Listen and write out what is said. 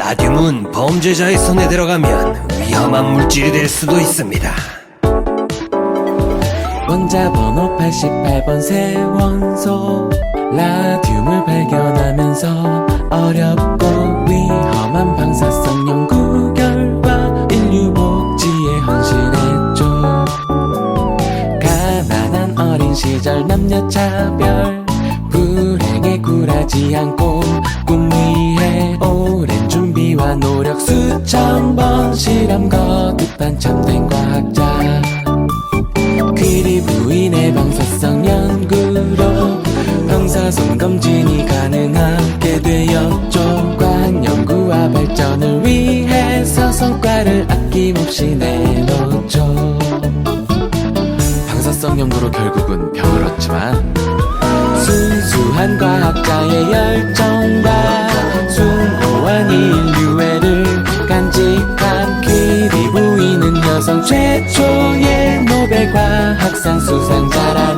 라듐은 범죄자의 손에 들어가면 위험한 물질이 될 수도 있습니다. 원자 번호 88번 세원소 라듐을 발견하면서 어렵고 위험한 방사성 연구 결과 인류 복지에 헌신했죠 가난한 어린 시절 남녀 차별 불행에 굴하지 않고 참된 과학자. 귀리 부인의 방사성 연구로 방사선 검진이 가능하게 되었죠. 과학 연구와 발전을 위해서 성과를 아낌없이 내놓죠. 방사성 연구로 결국은 병을 얻지만 순수한 과학자의 열 최초의 노벨과학상 수상자라